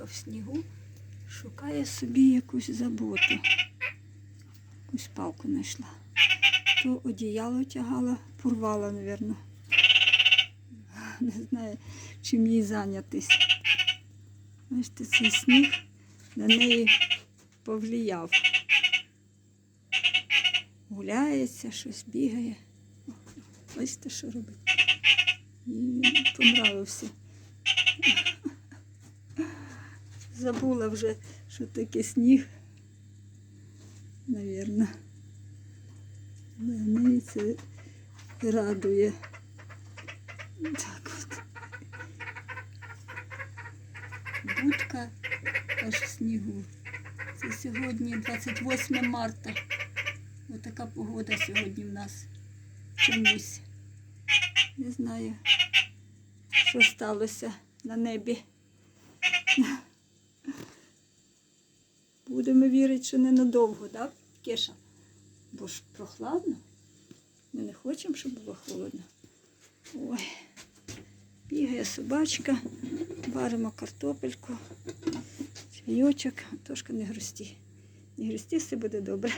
собачка в снігу шукає собі якусь заботу. Якусь палку знайшла. То одіяло тягала, порвала, мабуть. Не знаю, чим їй зайнятись. Бачите, цей сніг на неї повлияв. Гуляється, щось бігає. Бачите, що робить? Їй понравився. Забула вже, що таке сніг. Навірно. Неї це радує. Так от. Будка аж в снігу. Це сьогодні 28 марта. Ось така погода сьогодні в нас. Чомусь. Не знаю, що сталося на небі. Будемо вірити, що ненадовго, так, Кеша? Бо ж прохладно. Ми не хочемо, щоб було холодно. Ой, бігає собачка, варимо картопельку, чайочок, трошки не грусті. Не грусті, все буде добре.